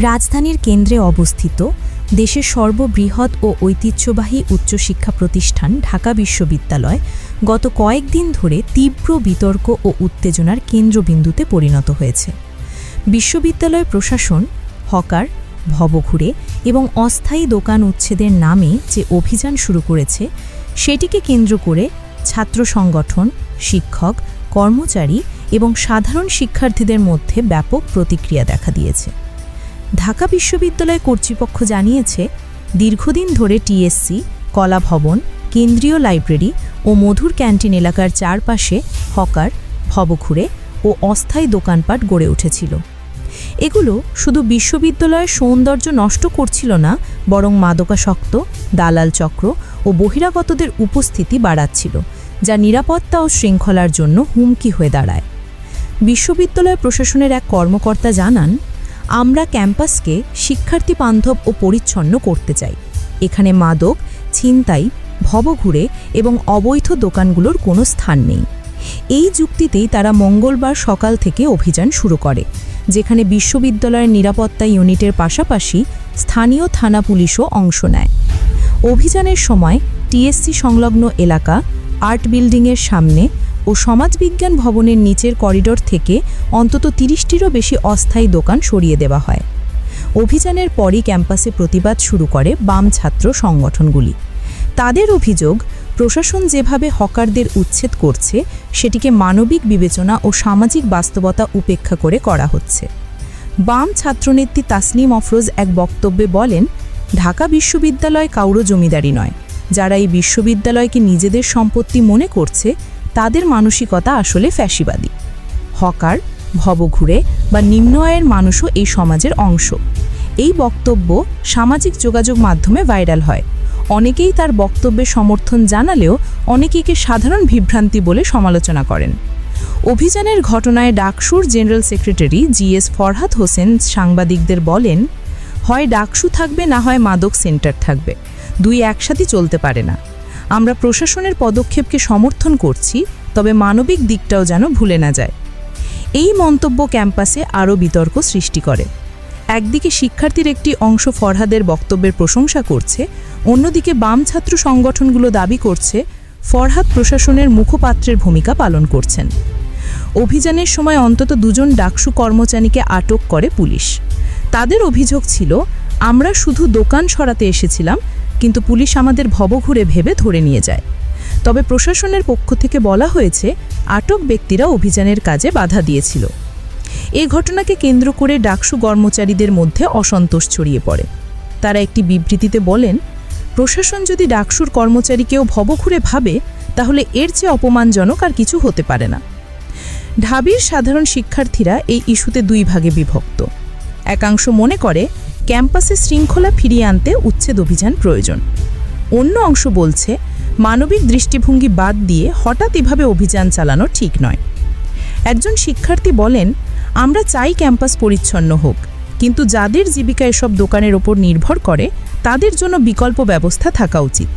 রাজধানীর কেন্দ্রে অবস্থিত দেশের সর্ববৃহৎ ও ঐতিহ্যবাহী উচ্চশিক্ষা প্রতিষ্ঠান ঢাকা বিশ্ববিদ্যালয় গত কয়েকদিন ধরে তীব্র বিতর্ক ও উত্তেজনার কেন্দ্রবিন্দুতে পরিণত হয়েছে। বিশ্ববিদ্যালয় প্রশাসন, হকার, ভবঘুরে এবং অস্থায়ী দোকান উচ্ছেদের নামে যে অভিযান শুরু করেছে, সেটিকে কেন্দ্র করে ছাত্র সংগঠন, শিক্ষক, কর্মচারী এবং সাধারণ শিক্ষার্থীদের মধ্যে ব্যাপক প্রতিক্রিয়া দেখা দিয়েছে। ঢাকা বিশ্ববিদ্যালয় কর্তৃপক্ষ জানিয়েছে, দীর্ঘদিন ধরে টিএসসি কলা ভবন, কেন্দ্রীয় লাইব্রেরি ও মধুর ক্যান্টিন এলাকার চারপাশে হকার, ভবঘুরে ও অস্থায়ী দোকানপাট গড়ে উঠেছিল। এগুলো শুধু বিশ্ববিদ্যালয়ের সৌন্দর্য নষ্ট করছিল না, বরং মাদকাসক্ত, দালাল চক্র ও বহিরাগতদের উপস্থিতি বাড়াচ্ছিল, যা নিরাপত্তা ও শৃঙ্খলার জন্য হুমকি হয়ে দাঁড়ায়। বিশ্ববিদ্যালয় প্রশাসনের এক কর্মকর্তা জানান আমরা ক্যাম্পাসকে শিক্ষার্থী বান্ধব ও পরিচ্ছন্ন করতে চাই। এখানে মাদক, ছিনতাই, ভবঘুরে এবং অবৈধ দোকানগুলোর কোনো স্থান নেই। এই যুক্তিতেই তারা মঙ্গলবার সকাল থেকে অভিযান শুরু করে, যেখানে বিশ্ববিদ্যালয়ের নিরাপত্তা ইউনিটের পাশাপাশি স্থানীয় থানা পুলিশও অংশ নেয়। অভিযানের সময় টিএসসি সংলগ্ন এলাকা, আর্ট বিল্ডিংয়ের সামনে ও সমাজবিজ্ঞান ভবনের নিচের করিডোর থেকে অন্তত তিরিশটিরও বেশি অস্থায়ী দোকান সরিয়ে দেওয়া হয়। অভিযানের পরই ক্যাম্পাসে প্রতিবাদ শুরু করে বাম ছাত্র সংগঠনগুলি। তাদের অভিযোগ, প্রশাসন যেভাবে হকারদের উচ্ছেদ করছে, সেটিকে মানবিক বিবেচনা ও সামাজিক বাস্তবতা উপেক্ষা করে করা হচ্ছে। বাম ছাত্রনেত্রী তাসনিম অফরোজ এক বক্তব্যে বলেন, ঢাকা বিশ্ববিদ্যালয় কাউরো জমিদারি নয়। যারা এই বিশ্ববিদ্যালয়কে নিজেদের সম্পত্তি মনে করছে তাদের মানসিকতা আসলে ফ্যাসিবাদী। হকার, ভবঘুরে বা নিম্ন আয়ের মানুষও এই সমাজের অংশ। এই বক্তব্য সামাজিক যোগাযোগ মাধ্যমে ভাইরাল হয়। অনেকেই তার বক্তব্যে সমর্থন জানালেও অনেকেইকে সাধারণ বিভ্রান্তি বলে সমালোচনা করেন। অভিযানের ঘটনায় ডাকসুর general secretary GS Farhad Hossain সাংবাদিকদের বলেন, হয় ডাকসু থাকবে না হয় মাদক সেন্টার থাকবে। দুই একসাথে চলতে পারে না। আমরা প্রশাসনের পদক্ষেপকে সমর্থন করছি, তবে মানবিক দিকটাও যেন ভুলে না যায়। এই মন্তব্য ক্যাম্পাসে আরও বিতর্ক সৃষ্টি করে। একদিকে শিক্ষার্থীর একটি অংশ ফরহাদের বক্তব্যের প্রশংসা করছে, অন্যদিকে বাম ছাত্র সংগঠনগুলো দাবি করছে, ফরহাদ প্রশাসনের মুখপাত্রের ভূমিকা পালন করছেন। অভিযানের সময় অন্তত দুজন ডাকসু কর্মচারীকে আটক করে পুলিশ। তাদের অভিযোগ ছিল, আমরা শুধু দোকান সরাতে এসেছিলাম কিন্তু পুলিশ আমাদের ভবঘুরে ভেবে ধরে নিয়ে যায়। তবে প্রশাসনের পক্ষ থেকে বলা হয়েছে, আটক ব্যক্তিরা অভিযানের কাজে বাধা দিয়েছিল। এ ঘটনাকে কেন্দ্র করে ডাকসু কর্মচারীদের মধ্যে অসন্তোষ ছড়িয়ে পড়ে। তারা একটি বিবৃতিতে বলেন, প্রশাসন যদি ডাকসুর কর্মচারীকেও ভবঘুরে ভাবে, তাহলে এর চেয়ে অপমানজনক আর কিছু হতে পারে না। ঢাবির সাধারণ শিক্ষার্থীরা এই ইস্যুতে দুই ভাগে বিভক্ত। একাংশ মনে করে ক্যাম্পাসে শৃঙ্খলা ফিরিয়ে আনতে উচ্ছেদ অভিযান প্রয়োজন। অন্য অংশ বলছে, মানবিক দৃষ্টিভঙ্গি বাদ দিয়ে হঠাৎ এভাবে অভিযান চালানো ঠিক নয়। একজন শিক্ষার্থী বলেন, আমরা চাই ক্যাম্পাস পরিচ্ছন্ন হোক, কিন্তু যাদের জীবিকা এসব দোকানের ওপর নির্ভর করে, তাদের জন্য বিকল্প ব্যবস্থা থাকা উচিত।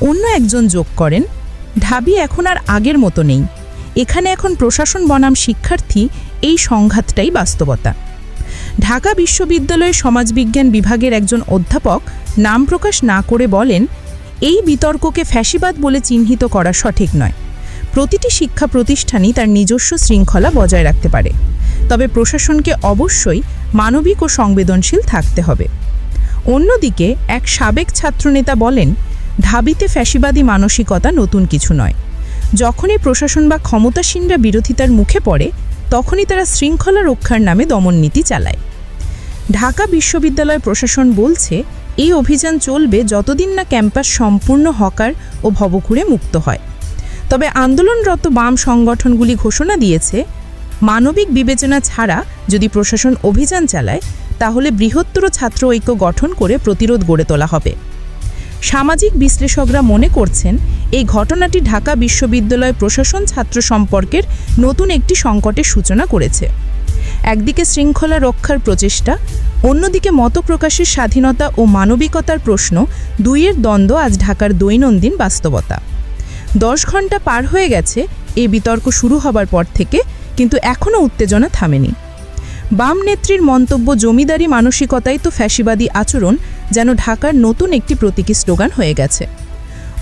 অন্য একজন যোগ করেন, ঢাবি এখন আর আগের মতো নেই। এখানে এখন প্রশাসন বনাম শিক্ষার্থী, এই সংঘাতটাই বাস্তবতা। ঢাকা বিশ্ববিদ্যালয়ের সমাজবিজ্ঞান বিভাগের একজন অধ্যাপক নাম প্রকাশ না করে বলেন, এই বিতর্ককে ফ্যাসিবাদ বলে চিহ্নিত করা সঠিক নয়। প্রতিটি শিক্ষা প্রতিষ্ঠানই তার নিজস্ব শৃঙ্খলা বজায় রাখতে পারে। তবে প্রশাসনকে অবশ্যই মানবিক ও সংবেদনশীল থাকতে হবে। অন্যদিকে, এক সাবেক ছাত্রনেতা বলেন ঢাবিতে ফ্যাসিবাদী মানসিকতা নতুন কিছু নয়। যখনই প্রশাসন বা ক্ষমতাসীনরা বিরোধিতার মুখে পড়ে, তখনই তারা শৃঙ্খলা রক্ষার নামে দমননীতি চালায়। ঢাকা বিশ্ববিদ্যালয় প্রশাসন বলছে, এই অভিযান চলবে যতদিন না ক্যাম্পাস সম্পূর্ণ হকার ও ভবঘুরে মুক্ত হয়। তবে আন্দোলনরত বাম সংগঠনগুলি ঘোষণা দিয়েছে, মানবিক বিবেচনা ছাড়া যদি প্রশাসন অভিযান চালায়, তাহলে বৃহত্তর ছাত্র ঐক্য গঠন করে প্রতিরোধ গড়ে তোলা হবে। সামাজিক বিশ্লেষকরা মনে করছেন, এই ঘটনাটি ঢাকা বিশ্ববিদ্যালয় প্রশাসন ছাত্র সম্পর্কের নতুন একটি সংকটের সূচনা করেছে। একদিকে শৃঙ্খলা রক্ষার প্রচেষ্টা, অন্যদিকে মত প্রকাশের স্বাধীনতা ও মানবিকতার প্রশ্ন, দুইয়ের দ্বন্দ্ব আজ ঢাকার দৈনন্দিন বাস্তবতা। দশ ঘণ্টা পার হয়ে গেছে এই বিতর্ক শুরু হবার পর থেকে, কিন্তু এখনও উত্তেজনা থামেনি। বাম নেত্রীর মন্তব্য জমিদারি মানসিকতাই তো ফ্যাসিবাদী আচরণ, যেন ঢাকার নতুন একটি প্রতীকী স্লোগান হয়ে গেছে।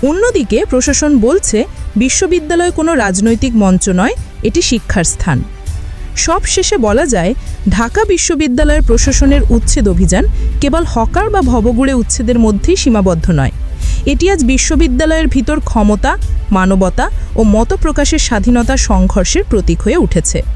অন্যদিকে প্রশাসন বলছে, বিশ্ববিদ্যালয় কোনো রাজনৈতিক মঞ্চ নয়, এটি শিক্ষার স্থান। সব শেষে বলা যায়, ঢাকা বিশ্ববিদ্যালয়ের প্রশাসনের উচ্ছেদ অভিযান কেবল হকার বা ভবগুড়ে উচ্ছেদের মধ্যেই সীমাবদ্ধ নয়। এটি আজ বিশ্ববিদ্যালয়ের ভিতর ক্ষমতা, মানবতা ও মত প্রকাশের স্বাধীনতা সংঘর্ষের প্রতীক হয়ে উঠেছে।